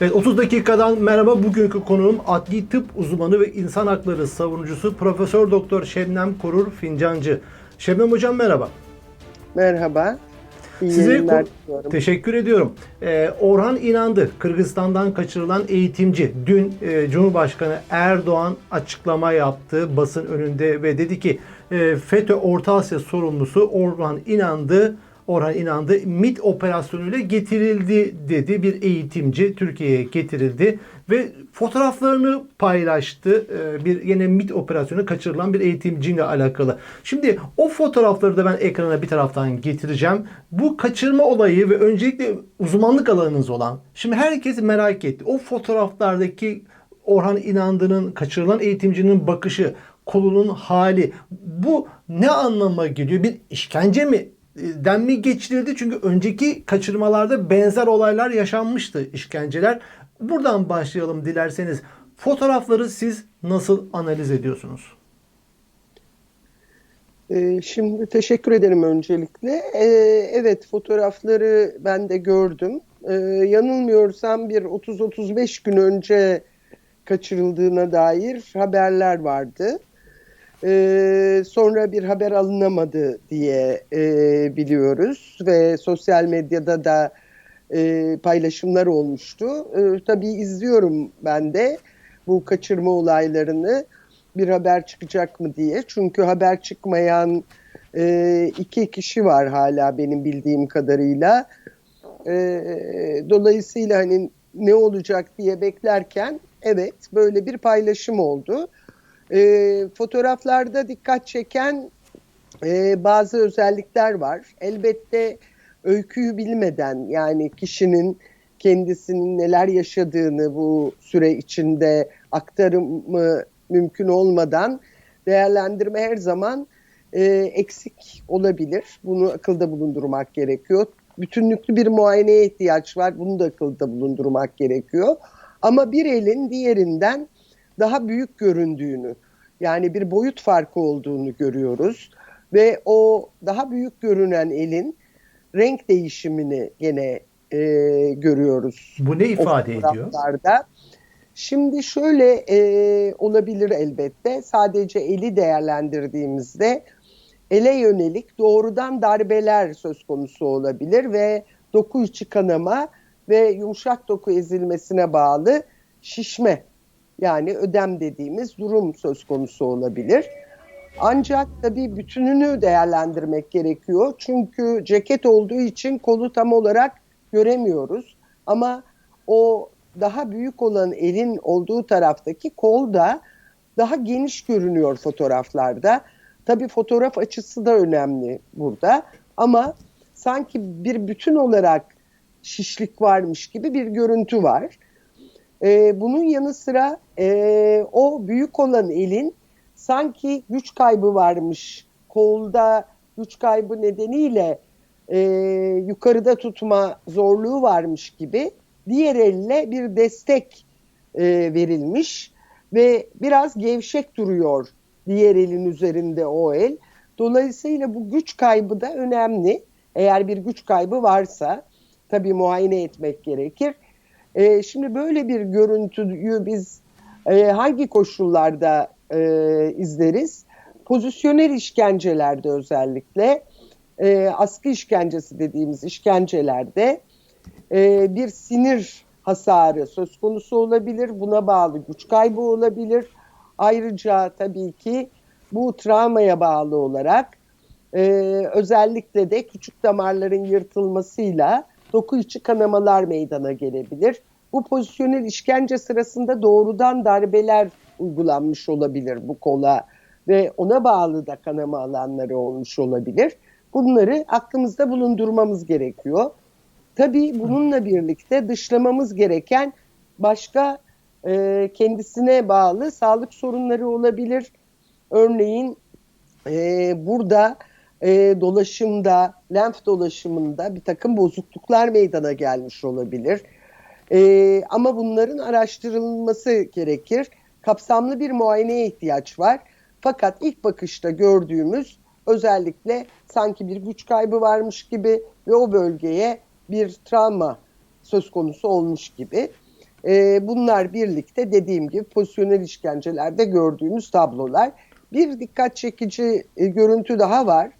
Evet 30 dakikadan merhaba. Bugünkü konuğum adli tıp uzmanı ve insan hakları savunucusu Profesör Doktor Şebnem Korur Fincancı. Şebnem hocam merhaba. Merhaba. İyi Size teşekkür ediyorum. Ee, Orhan İnandı, Kırgızistan'dan kaçırılan eğitimci. Dün e, Cumhurbaşkanı Erdoğan açıklama yaptı basın önünde ve dedi ki e, FETÖ Orta Asya sorumlusu Orhan İnandı Orhan İnandı MIT operasyonuyla getirildi dedi. Bir eğitimci Türkiye'ye getirildi ve fotoğraflarını paylaştı. Ee, Bir yine MIT operasyonu kaçırılan bir eğitimciyle alakalı. Şimdi o fotoğrafları da ben ekrana bir taraftan getireceğim. Bu kaçırma olayı ve öncelikle uzmanlık alanınız olan. Şimdi herkes merak etti. O fotoğraflardaki Orhan İnandı'nın kaçırılan eğitimcinin bakışı, kolunun hali bu ne anlama geliyor? Bir işkence mi den mi geçirildi? Çünkü önceki kaçırmalarda benzer olaylar yaşanmıştı işkenceler. Buradan başlayalım dilerseniz. Fotoğrafları siz nasıl analiz ediyorsunuz? Ee, şimdi teşekkür ederim öncelikle. Ee, evet fotoğrafları ben de gördüm. Yanılmıyorsam bir 30-35 gün önce kaçırıldığına dair haberler vardı. Ee, sonra bir haber alınamadı diye e, biliyoruz ve sosyal medyada da e, paylaşımlar olmuştu. E, tabii izliyorum ben de bu kaçırma olaylarını bir haber çıkacak mı diye. Çünkü haber çıkmayan e, iki kişi var hala benim bildiğim kadarıyla. E, dolayısıyla hani ne olacak diye beklerken evet böyle bir paylaşım oldu. E, fotoğraflarda dikkat çeken e, bazı özellikler var. Elbette öyküyü bilmeden yani kişinin kendisinin neler yaşadığını bu süre içinde aktarımı mümkün olmadan değerlendirme her zaman e, eksik olabilir. Bunu akılda bulundurmak gerekiyor. Bütünlüklü bir muayeneye ihtiyaç var. Bunu da akılda bulundurmak gerekiyor. Ama bir elin diğerinden daha büyük göründüğünü yani bir boyut farkı olduğunu görüyoruz. Ve o daha büyük görünen elin renk değişimini gene e, görüyoruz. Bu ne ifade ediyor? Şimdi şöyle e, olabilir elbette. Sadece eli değerlendirdiğimizde ele yönelik doğrudan darbeler söz konusu olabilir ve doku içi kanama ve yumuşak doku ezilmesine bağlı şişme yani ödem dediğimiz durum söz konusu olabilir. Ancak tabii bütününü değerlendirmek gerekiyor. Çünkü ceket olduğu için kolu tam olarak göremiyoruz. Ama o daha büyük olan elin olduğu taraftaki kol da daha geniş görünüyor fotoğraflarda. Tabii fotoğraf açısı da önemli burada. Ama sanki bir bütün olarak şişlik varmış gibi bir görüntü var. Ee, bunun yanı sıra e, o büyük olan elin sanki güç kaybı varmış. Kolda güç kaybı nedeniyle e, yukarıda tutma zorluğu varmış gibi diğer elle bir destek e, verilmiş ve biraz gevşek duruyor diğer elin üzerinde o el. Dolayısıyla bu güç kaybı da önemli. Eğer bir güç kaybı varsa tabii muayene etmek gerekir. E, şimdi böyle bir görüntüyü biz e, hangi koşullarda e, izleriz? Pozisyonel işkencelerde özellikle e, askı işkencesi dediğimiz işkencelerde e, bir sinir hasarı söz konusu olabilir. Buna bağlı güç kaybı olabilir. Ayrıca tabii ki bu travmaya bağlı olarak e, özellikle de küçük damarların yırtılmasıyla doku içi kanamalar meydana gelebilir. Bu pozisyonel işkence sırasında doğrudan darbeler uygulanmış olabilir bu kola ve ona bağlı da kanama alanları olmuş olabilir. Bunları aklımızda bulundurmamız gerekiyor. Tabii bununla birlikte dışlamamız gereken başka e, kendisine bağlı sağlık sorunları olabilir. Örneğin e, burada e, dolaşımda, lenf dolaşımında bir takım bozukluklar meydana gelmiş olabilir. E, ama bunların araştırılması gerekir. Kapsamlı bir muayeneye ihtiyaç var. Fakat ilk bakışta gördüğümüz özellikle sanki bir güç kaybı varmış gibi ve o bölgeye bir travma söz konusu olmuş gibi. E, bunlar birlikte dediğim gibi pozisyonel işkencelerde gördüğümüz tablolar. Bir dikkat çekici e, görüntü daha var.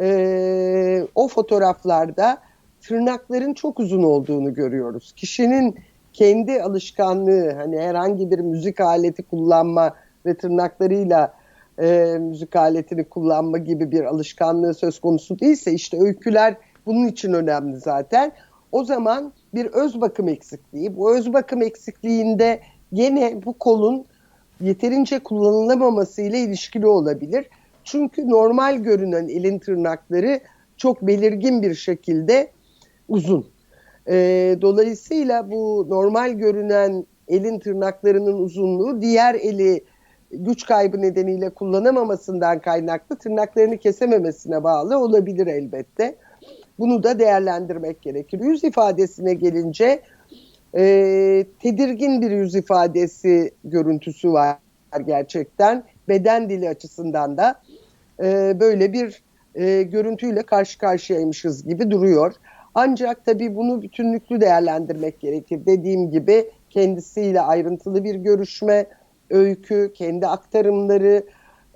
E, o fotoğraflarda tırnakların çok uzun olduğunu görüyoruz. Kişinin kendi alışkanlığı hani herhangi bir müzik aleti kullanma ve tırnaklarıyla e, müzik aletini kullanma gibi bir alışkanlığı söz konusu değilse işte öyküler bunun için önemli zaten. O zaman bir öz bakım eksikliği. Bu öz bakım eksikliğinde gene bu kolun yeterince kullanılamaması ile ilişkili olabilir. Çünkü normal görünen elin tırnakları çok belirgin bir şekilde uzun. E, dolayısıyla bu normal görünen elin tırnaklarının uzunluğu diğer eli güç kaybı nedeniyle kullanamamasından kaynaklı tırnaklarını kesememesine bağlı olabilir elbette. Bunu da değerlendirmek gerekir. Yüz ifadesine gelince e, tedirgin bir yüz ifadesi görüntüsü var gerçekten. Beden dili açısından da e, böyle bir e, görüntüyle karşı karşıyaymışız gibi duruyor. Ancak tabii bunu bütünlüklü değerlendirmek gerekir. Dediğim gibi kendisiyle ayrıntılı bir görüşme, öykü, kendi aktarımları,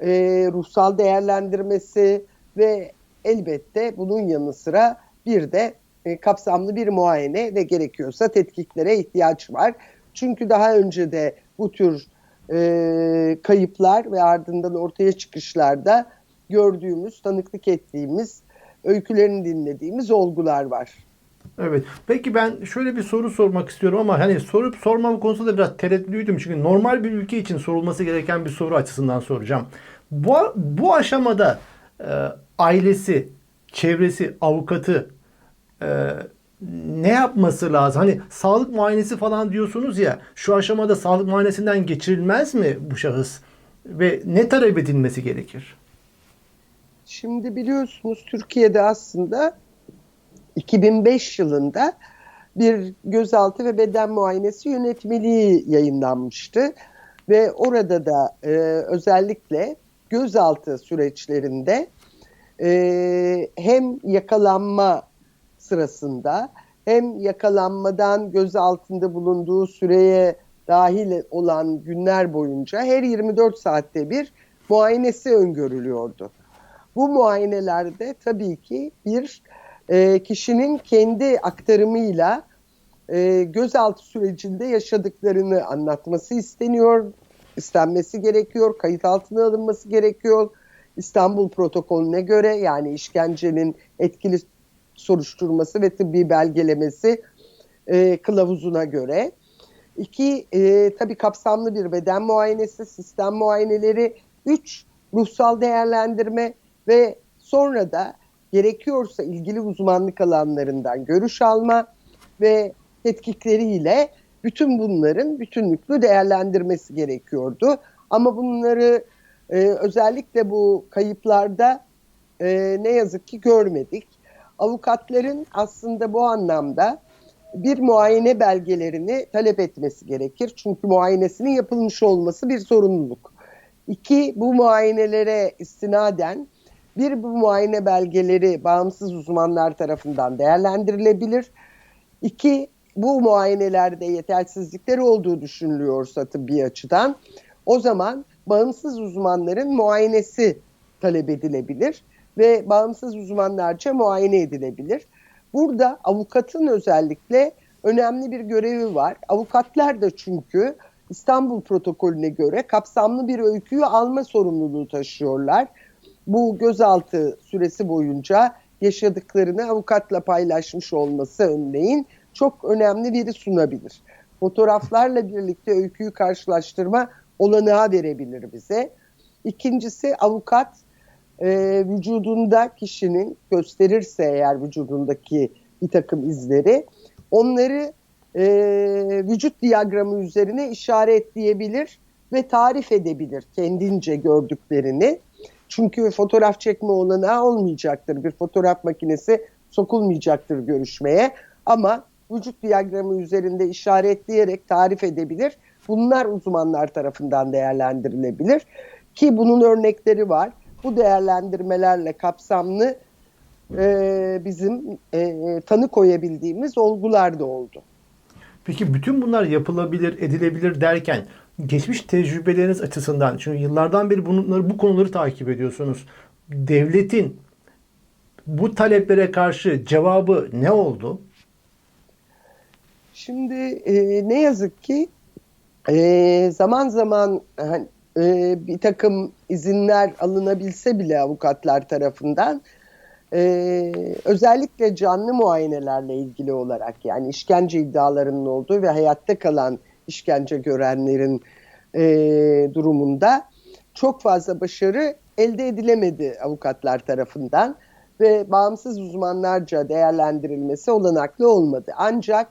e, ruhsal değerlendirmesi ve elbette bunun yanı sıra bir de e, kapsamlı bir muayene ve gerekiyorsa tetkiklere ihtiyaç var. Çünkü daha önce de bu tür e, kayıplar ve ardından ortaya çıkışlarda gördüğümüz, tanıklık ettiğimiz, öykülerini dinlediğimiz olgular var. Evet. Peki ben şöyle bir soru sormak istiyorum ama hani sorup sormam konusunda da biraz tereddütlüydüm. Çünkü normal bir ülke için sorulması gereken bir soru açısından soracağım. Bu, bu aşamada e, ailesi, çevresi, avukatı e, ne yapması lazım? Hani sağlık muayenesi falan diyorsunuz ya şu aşamada sağlık muayenesinden geçirilmez mi bu şahıs? Ve ne talep edilmesi gerekir? Şimdi biliyorsunuz Türkiye'de aslında 2005 yılında bir gözaltı ve beden muayenesi yönetmeliği yayınlanmıştı. Ve orada da e, özellikle gözaltı süreçlerinde e, hem yakalanma sırasında hem yakalanmadan gözaltında bulunduğu süreye dahil olan günler boyunca her 24 saatte bir muayenesi öngörülüyordu. Bu muayenelerde tabii ki bir e, kişinin kendi aktarımıyla e, gözaltı sürecinde yaşadıklarını anlatması isteniyor, istenmesi gerekiyor, kayıt altına alınması gerekiyor. İstanbul protokolüne göre yani işkencenin etkili soruşturması ve tıbbi belgelemesi e, kılavuzuna göre. İki, e, tabii kapsamlı bir beden muayenesi, sistem muayeneleri. Üç, ruhsal değerlendirme ve sonra da gerekiyorsa ilgili uzmanlık alanlarından görüş alma ve tetkikleriyle bütün bunların bütünlüklü değerlendirmesi gerekiyordu. Ama bunları e, özellikle bu kayıplarda e, ne yazık ki görmedik. Avukatların aslında bu anlamda bir muayene belgelerini talep etmesi gerekir. Çünkü muayenesinin yapılmış olması bir sorumluluk. İki, bu muayenelere istinaden bir bu muayene belgeleri bağımsız uzmanlar tarafından değerlendirilebilir. İki, bu muayenelerde yetersizlikler olduğu düşünülüyorsa tıbbi açıdan o zaman bağımsız uzmanların muayenesi talep edilebilir ve bağımsız uzmanlarca muayene edilebilir. Burada avukatın özellikle önemli bir görevi var. Avukatlar da çünkü İstanbul protokolüne göre kapsamlı bir öyküyü alma sorumluluğu taşıyorlar. Bu gözaltı süresi boyunca yaşadıklarını avukatla paylaşmış olması örneğin çok önemli veri sunabilir. Fotoğraflarla birlikte öyküyü karşılaştırma olanağı verebilir bize. İkincisi avukat e, vücudunda kişinin gösterirse eğer vücudundaki bir takım izleri onları e, vücut diyagramı üzerine işaretleyebilir ve tarif edebilir kendince gördüklerini. Çünkü fotoğraf çekme olanağı olmayacaktır. Bir fotoğraf makinesi sokulmayacaktır görüşmeye. Ama vücut diyagramı üzerinde işaretleyerek tarif edebilir. Bunlar uzmanlar tarafından değerlendirilebilir. Ki bunun örnekleri var. Bu değerlendirmelerle kapsamlı e, bizim e, tanı koyabildiğimiz olgular da oldu. Peki bütün bunlar yapılabilir, edilebilir derken geçmiş tecrübeleriniz açısından çünkü yıllardan beri bunları bu konuları takip ediyorsunuz. Devletin bu taleplere karşı cevabı ne oldu? Şimdi e, ne yazık ki e, zaman zaman hani, e, bir takım izinler alınabilse bile avukatlar tarafından e, özellikle canlı muayenelerle ilgili olarak yani işkence iddialarının olduğu ve hayatta kalan işkence görenlerin e, durumunda çok fazla başarı elde edilemedi avukatlar tarafından ve bağımsız uzmanlarca değerlendirilmesi olanaklı olmadı. Ancak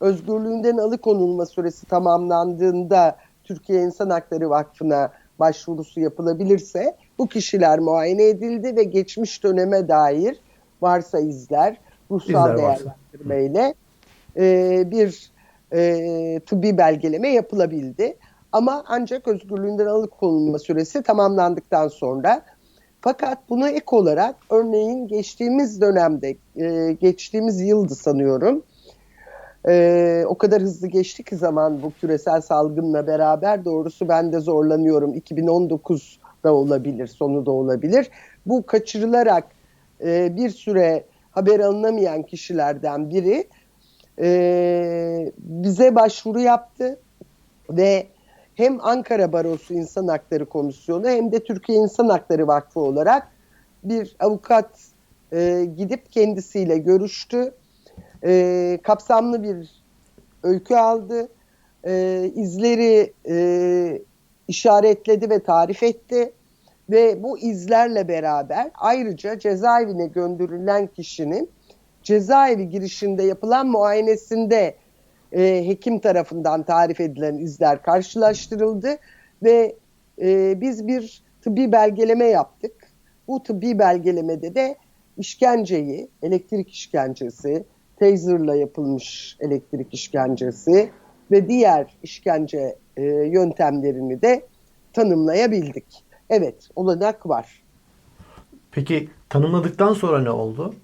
özgürlüğünden alıkonulma süresi tamamlandığında Türkiye İnsan Hakları Vakfı'na başvurusu yapılabilirse bu kişiler muayene edildi ve geçmiş döneme dair varsa izler, ruhsal değerlendirmeyle e, bir e, tıbbi belgeleme yapılabildi. Ama ancak özgürlüğünden alıkonulma süresi tamamlandıktan sonra fakat buna ek olarak örneğin geçtiğimiz dönemde, e, geçtiğimiz yıldı sanıyorum, e, o kadar hızlı geçti ki zaman bu küresel salgınla beraber doğrusu ben de zorlanıyorum. 2019'da olabilir, sonu da olabilir. Bu kaçırılarak e, bir süre haber alınamayan kişilerden biri e, bize başvuru yaptı ve hem Ankara Barosu İnsan Hakları Komisyonu hem de Türkiye İnsan Hakları Vakfı olarak bir avukat e, gidip kendisiyle görüştü. E, kapsamlı bir öykü aldı. E, izleri e, işaretledi ve tarif etti. Ve bu izlerle beraber ayrıca cezaevine gönderilen kişinin cezaevi girişinde yapılan muayenesinde e, hekim tarafından tarif edilen izler karşılaştırıldı ve e, biz bir tıbbi belgeleme yaptık. Bu tıbbi belgelemede de işkenceyi, elektrik işkencesi, taserla yapılmış elektrik işkencesi ve diğer işkence e, yöntemlerini de tanımlayabildik. Evet, olanak var. Peki tanımladıktan sonra ne oldu?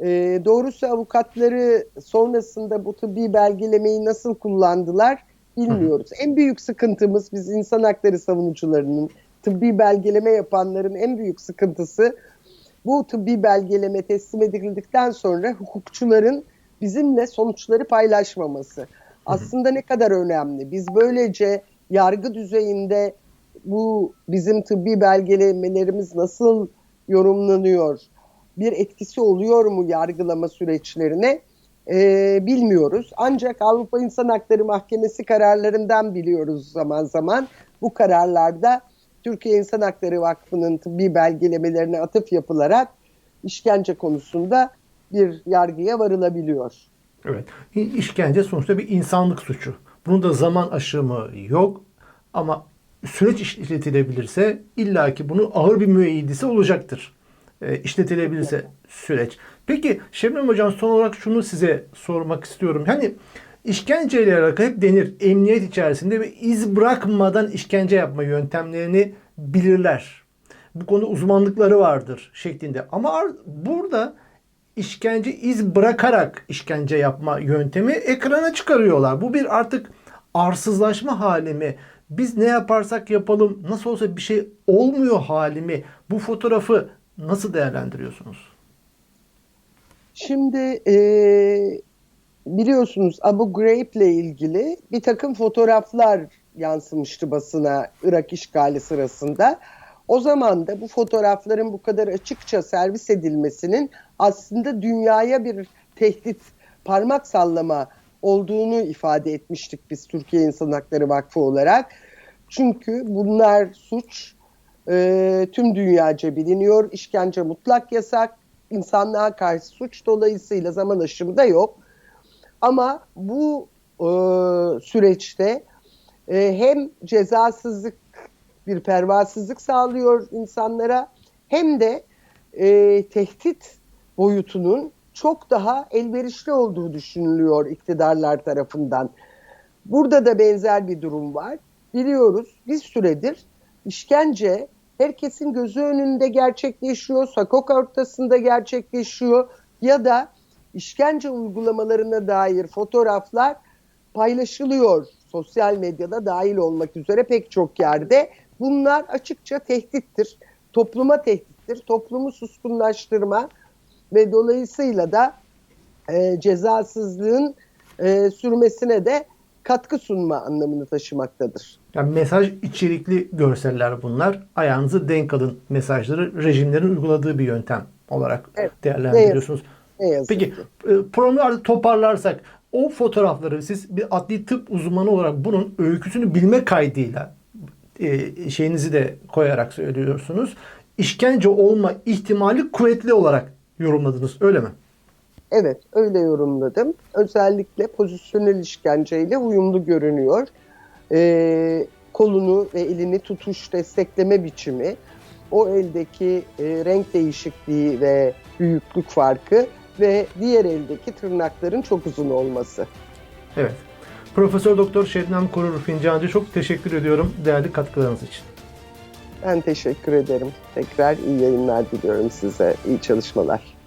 E, doğrusu avukatları sonrasında bu tıbbi belgelemeyi nasıl kullandılar bilmiyoruz. En büyük sıkıntımız biz insan hakları savunucularının, tıbbi belgeleme yapanların en büyük sıkıntısı bu tıbbi belgeleme teslim edildikten sonra hukukçuların bizimle sonuçları paylaşmaması. Aslında ne kadar önemli. Biz böylece yargı düzeyinde bu bizim tıbbi belgelemelerimiz nasıl yorumlanıyor, bir etkisi oluyor mu yargılama süreçlerine e, bilmiyoruz. Ancak Avrupa İnsan Hakları Mahkemesi kararlarından biliyoruz zaman zaman. Bu kararlarda Türkiye İnsan Hakları Vakfı'nın tıbbi belgelemelerine atıf yapılarak işkence konusunda bir yargıya varılabiliyor. Evet. İşkence sonuçta bir insanlık suçu. Bunun da zaman aşımı yok ama süreç işletilebilirse illaki bunun ağır bir müeyyidesi olacaktır. E, işletilebilirse süreç. Peki Şebnem Hocam son olarak şunu size sormak istiyorum. Hani işkenceyle alakalı hep denir emniyet içerisinde ve iz bırakmadan işkence yapma yöntemlerini bilirler. Bu konuda uzmanlıkları vardır şeklinde. Ama burada işkence iz bırakarak işkence yapma yöntemi ekrana çıkarıyorlar. Bu bir artık arsızlaşma hali mi? Biz ne yaparsak yapalım nasıl olsa bir şey olmuyor hali mi? Bu fotoğrafı nasıl değerlendiriyorsunuz? Şimdi e, biliyorsunuz Abu Ghraib ile ilgili bir takım fotoğraflar yansımıştı basına Irak işgali sırasında. O zaman da bu fotoğrafların bu kadar açıkça servis edilmesinin aslında dünyaya bir tehdit, parmak sallama olduğunu ifade etmiştik biz Türkiye İnsan Hakları Vakfı olarak. Çünkü bunlar suç, e, tüm dünyaca biliniyor. İşkence mutlak yasak, insanlığa karşı suç dolayısıyla zaman aşımı da yok. Ama bu e, süreçte e, hem cezasızlık bir pervasızlık sağlıyor insanlara hem de e, tehdit boyutunun çok daha elverişli olduğu düşünülüyor iktidarlar tarafından. Burada da benzer bir durum var. Biliyoruz bir süredir işkence herkesin gözü önünde gerçekleşiyor, sokak ortasında gerçekleşiyor ya da işkence uygulamalarına dair fotoğraflar paylaşılıyor sosyal medyada dahil olmak üzere pek çok yerde. Bunlar açıkça tehdittir. Topluma tehdittir. Toplumu suskunlaştırma ve dolayısıyla da e, cezasızlığın e, sürmesine de katkı sunma anlamını taşımaktadır. Yani mesaj içerikli görseller bunlar. Ayağınızı denk alın mesajları rejimlerin uyguladığı bir yöntem olarak Evet, değerlendiriyorsunuz. Ne yazık Peki ki. e, programı toparlarsak o fotoğrafları siz bir adli tıp uzmanı olarak bunun öyküsünü bilme kaydıyla e, şeyinizi de koyarak söylüyorsunuz. İşkence olma ihtimali kuvvetli olarak yorumladınız öyle mi? Evet öyle yorumladım. Özellikle pozisyonel işkenceyle uyumlu görünüyor. Ee, kolunu ve elini tutuş destekleme biçimi, o eldeki e, renk değişikliği ve büyüklük farkı ve diğer eldeki tırnakların çok uzun olması. Evet. Profesör Doktor Şebnem Korur Fincancı çok teşekkür ediyorum değerli katkılarınız için. Ben teşekkür ederim. Tekrar iyi yayınlar diliyorum size. İyi çalışmalar.